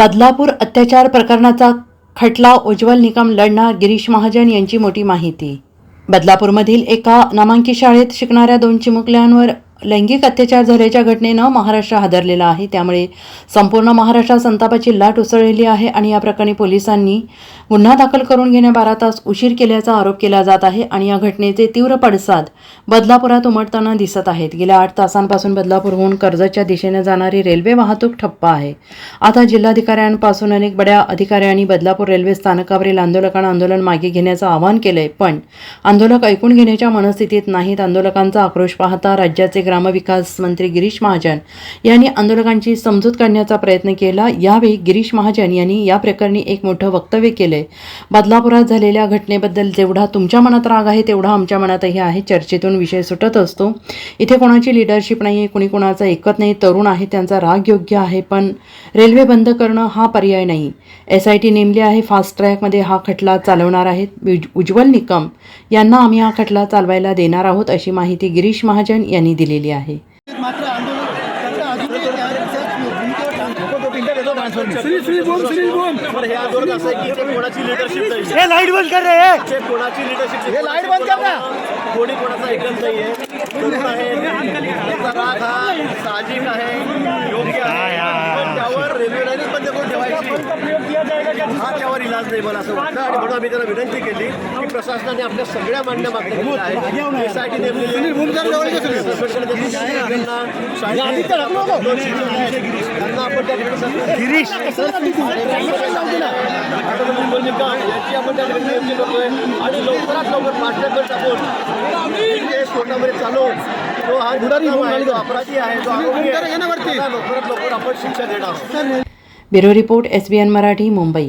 बदलापूर अत्याचार प्रकरणाचा खटला उज्ज्वल निकम लढणार गिरीश महाजन यांची मोठी माहिती. बदलापूरमधील एका नामांकित शाळेत शिकणाऱ्या दोन चिमुकल्यांवर लैंगिक अत्याचार झाल्याच्या घटनेनं महाराष्ट्र हादरलेला आहे. त्यामुळे संपूर्ण महाराष्ट्रात संतापाची लाट उसळलेली आहे आणि या प्रकरणी पोलिसांनी गुन्हा दाखल करून घेण्या बारा तास उशीर केल्याचा आरोप केला जात आहे आणि या घटनेचे तीव्र पडसाद बदलापुरात उमटताना दिसत आहेत. गेल्या आठ तासांपासून बदलापूरहून कर्जतच्या दिशेने जाणारी रेल्वे वाहतूक ठप्प आहे. आता जिल्हाधिकाऱ्यांपासून अनेक बड्या अधिकाऱ्यांनी बदलापूर रेल्वे स्थानकावरील आंदोलकांना आंदोलन मागे घेण्याचं आवाहन केलंय. पण आंदोलक ऐकून घेण्याच्या मनस्थितीत नाहीत. आंदोलकांचा आक्रोश पाहता राज्याचे ग्रामविकास मंत्री गिरीश महाजन यांनी आंदोलकांची समजूत काढण्याचा प्रयत्न केला. यावेळी गिरीश महाजन यांनी या प्रकरणी एक मोठं वक्तव्य केलंय. बदलापुरात झालेल्या घटनेबद्दल जेवढा तुमच्या मनात राग आहे तेवढा आमच्या मनातही आहे. चर्चेतून विषय सुटत असतो. इथे कोणाची लिडरशिप नाही आहे कुणी कोणाचं ऐकत नाही. तरुण आहे त्यांचा राग योग्य आहे पण रेल्वे बंद करणं हा पर्याय नाही. एस आय टी नेमली आहे फास्ट ट्रॅकमध्ये हा खटला चालवणार आहेत. उज्ज्वल निकम यांना आम्ही हा खटला चालवायला देणार आहोत अशी माहिती गिरीश महाजन यांनी दिलेली हे असं आहे हे लाइट बंद कर रे. इथे कोणाची लिडरशिप हे लाइट बंद कर ना. कोणी कोणाचं ऐकत नाहीये. आहे त्यांचा राग हा साहजिक आहे योग्य आहे. पण त्यावर रेल्वे लाईनच बंद करून ठेवायची. हा इलाज नाही मला असं वाटतं. आणि म्हणून आम्ही त्यांना विनंती केली की प्रशासनाने आपल्या सगळ्या मान्य मागण्या आहेत. त्यांना आपण त्या याची आपण त्या ठिकाणी करतोय. आणि लवकरात लवकर पाठ्यक्रम टाकून जे कोर्टामध्ये चालू. तो हा गुन्हा आहे जो अपराधी आहे जो आरोपी आहे. त्याला लवकरात लवकर आपण शिक्षा देणार आहोत. Bureau report S B N Marathi Mumbai.